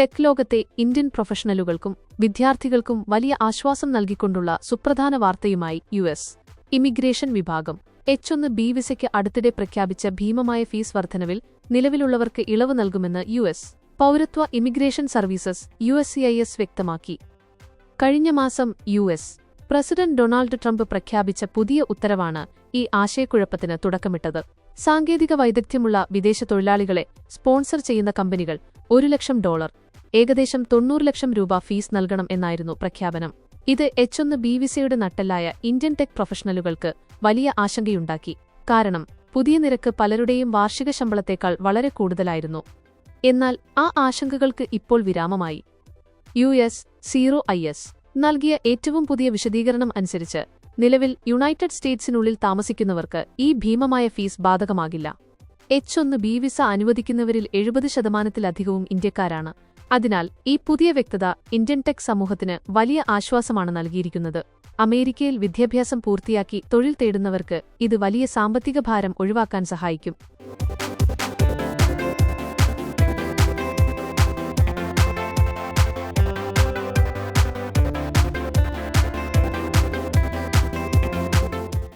Tech ലോകത്തെ Indian പ്രൊഫഷണലുകൾക്കും വിദ്യാർത്ഥികൾക്കും വലിയ ആശ്വാസം നൽകിക്കൊണ്ടുള്ള സുപ്രധാന വാർത്തയുമായി യു എസ്. ഇമിഗ്രേഷൻ വിഭാഗം. എച്ച് ഒന്ന് ബി വിസയ്ക്ക് അടുത്തിടെ പ്രഖ്യാപിച്ച ഭീമമായ ഫീസ് വർധനവിൽ നിലവിലുള്ളവർക്ക് ഇളവ് നൽകുമെന്ന് യു എസ്. പൗരത്വ immigration services U S C I S വ്യക്തമാക്കി. കഴിഞ്ഞ മാസം U S. President Donald Trump പ്രഖ്യാപിച്ച പുതിയ ഉത്തരവാണ് ഈ ആശയക്കുഴപ്പത്തിന് തുടക്കമിട്ടത്. സാങ്കേതിക വൈദഗ്ധ്യമുള്ള വിദേശ തൊഴിലാളികളെ സ്പോൺസർ ചെയ്യുന്ന കമ്പനികൾ ഒരു ലക്ഷം ഡോളർ ഏകദേശം തൊണ്ണൂറ് ലക്ഷം രൂപ ഫീസ് നൽകണം എന്നായിരുന്നു പ്രഖ്യാപനം. ഇത് എച്ച് ഒന്ന് ബി വിസയുടെ നട്ടലായ ഇന്ത്യൻ ടെക് പ്രൊഫഷണലുകൾക്ക് വലിയ ആശങ്കയുണ്ടാക്കി. കാരണം പുതിയ നിരക്ക് പലരുടെയും വാർഷിക ശമ്പളത്തേക്കാൾ വളരെ കൂടുതലായിരുന്നു. എന്നാൽ ആ ആശങ്കകൾക്ക് ഇപ്പോൾ വിരാമമായി. U S C I S നൽകിയ ഏറ്റവും പുതിയ വിശദീകരണം അനുസരിച്ച് നിലവിൽ യുണൈറ്റഡ് സ്റ്റേറ്റ്സിനുള്ളിൽ താമസിക്കുന്നവർക്ക് ഈ ഭീമമായ ഫീസ് ബാധകമാകില്ല. എച്ച് ഒന്ന് ബി വിസ അനുവദിക്കുന്നവരിൽ എഴുപത് ശതമാനത്തിലധികവും ഇന്ത്യക്കാരാണ് അതിനാൽ ഈ പുതിയ വ്യക്തത ഇന്ത്യൻ ടെക് സമൂഹത്തിന് വലിയ ആശ്വാസമാണ് നൽകിയിരിക്കുന്നത്. അമേരിക്കയിൽ വിദ്യാഭ്യാസം പൂർത്തിയാക്കി തൊഴിൽ തേടുന്നവർക്ക് ഇത് വലിയ സാമ്പത്തിക ഭാരം ഒഴിവാക്കാൻ സഹായിക്കും.